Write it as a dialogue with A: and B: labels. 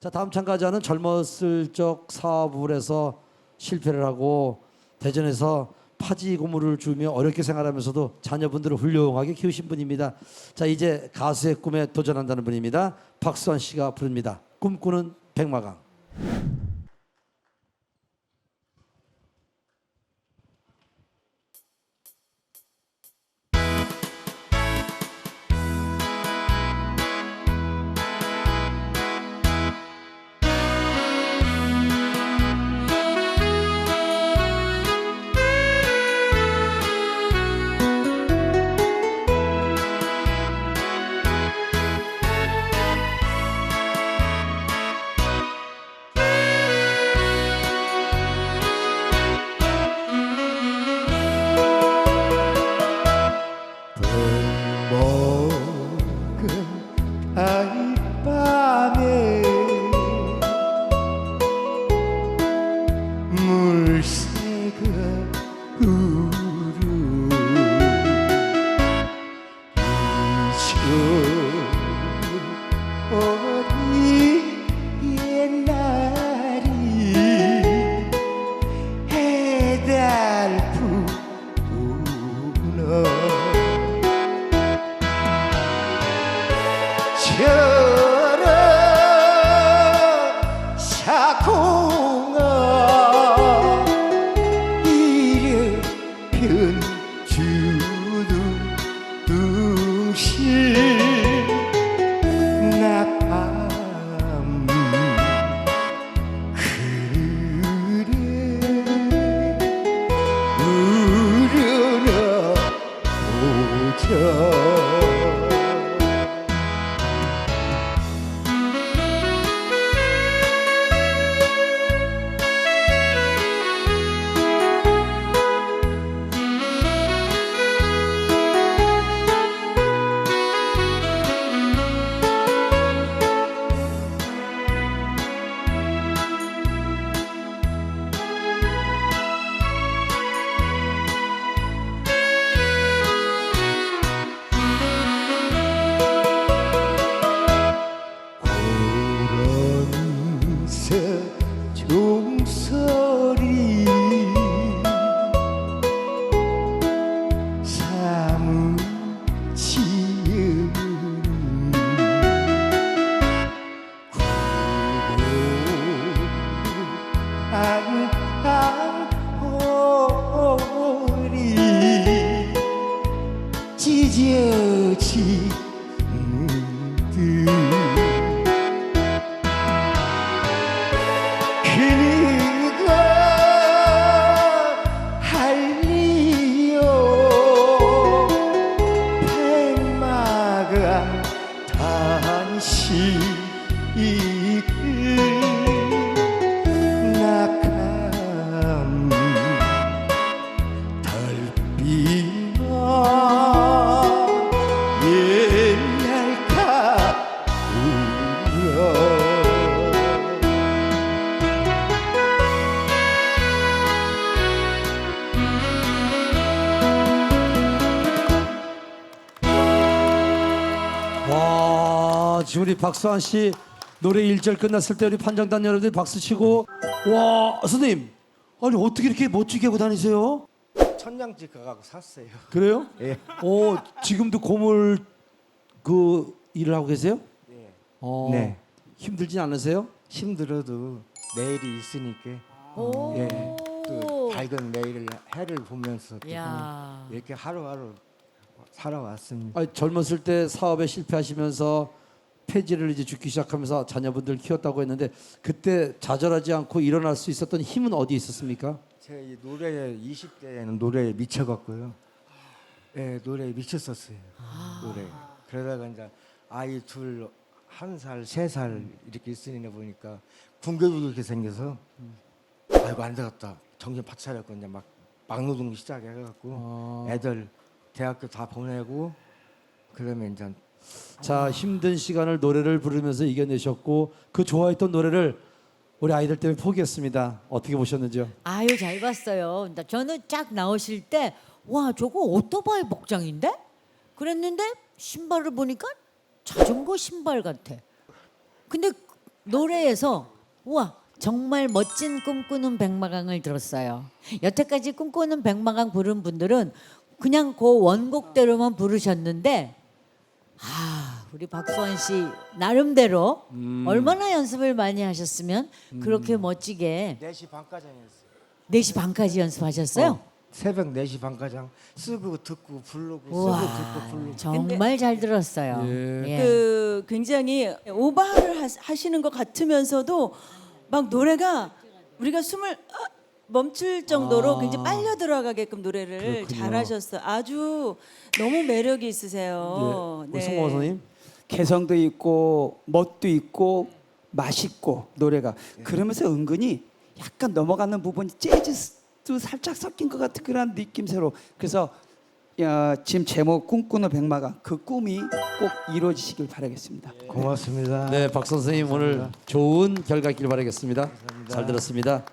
A: 자 다음 참가자는 젊었을 적 사업을 해서 실패를 하고 대전에서 파지 고무를 주며 어렵게 생활하면서도 자녀분들을 훌륭하게 키우신 분입니다. 자 이제 가수의 꿈에 도전한다는 분입니다. 박수환 씨가 부릅니다. 꿈꾸는 백마강.
B: 찢어지
A: 와 지금 우리 박수환 씨 노래 1절 끝났을 때 우리 판정단 여러분들 박수 치고 와 선생님 아니 어떻게 이렇게 멋지게 하고 다니세요?
B: 천냥집 가갖고 샀어요.
A: 그래요?
B: 예.
A: 어 지금도 고물 그 일을 하고 계세요?
B: 네.
A: 어,
B: 네.
A: 힘들진 않으세요?
B: 힘들어도 내일이 있으니까
C: 오.
B: 예. 또 밝은 내일을 해를 보면서 또
C: 야.
B: 이렇게 하루하루 살아왔습니다.
A: 아니, 젊었을 때 사업에 실패하시면서 폐지를 이제 죽기 시작하면서 자녀분들 키웠다고 했는데 그때 좌절하지 않고 일어날 수 있었던 힘은 어디에 있었습니까?
B: 제가 이 노래에 20대에는 노래에 미쳐갖고요. 예, 노래에 미쳤었어요. 노래. 그러다가 이제 아이 둘 한 살, 세 살 이렇게 있으니 보니까 군계부들게 생겨서 아이고 안 되겠다. 정신 바짝 차렸고 이제 막 막노동 시작해갖고
A: 어.
B: 애들 대학교 다 보내고 그러면 이제
A: 자 힘든 시간을 노래를 부르면서 이겨내셨고 그 좋아했던 노래를 우리 아이들 때문에 포기했습니다. 어떻게 보셨는지요?
C: 아유 잘 봤어요. 나- 저는 쫙 나오실 때 와 저거 오토바이 복장인데? 그랬는데 신발을 보니까 자전거 신발 같아. 근데 노래에서 우와 정말 멋진 꿈꾸는 백마강을 들었어요. 여태까지 꿈꾸는 백마강 부른 분들은 그냥 그 원곡대로만 부르셨는데 아 우리 박수환 씨 나름대로 얼마나 연습을 많이 하셨으면 그렇게 멋지게
B: 4시 반까지 했어요.
C: 4시 반까지 연습하셨어요?
B: 새벽 4시 반까지 쓰고 듣고 부르고 쓰고
C: 우와
B: 듣고 부르고
C: 정말 잘 들었어요. 예.
D: 그 굉장히 오버를 하- 하시는 것 같으면서도 막 노래가 우리가 숨을 아, 멈출 정도로
A: 아.
D: 굉장히 빨려 들어가게끔 노래를
A: 그렇군요.
D: 잘하셨어요. 아주 너무 매력이 있으세요.
A: 네. 우리 송호 선생님.
E: 개성도 있고 멋도 있고 맛있고 노래가 그러면서 은근히 약간 넘어가는 부분이 재즈 도 살짝 섞인 것 같은 그런 느낌새로 그래서 야, 지금 제목 꿈꾸는 백마강 그 꿈이 꼭 이루어지시길 바라겠습니다.
B: 고맙습니다.
A: 네, 박 선생님 오늘 좋은 결과 있길 바라겠습니다. 잘 들었습니다.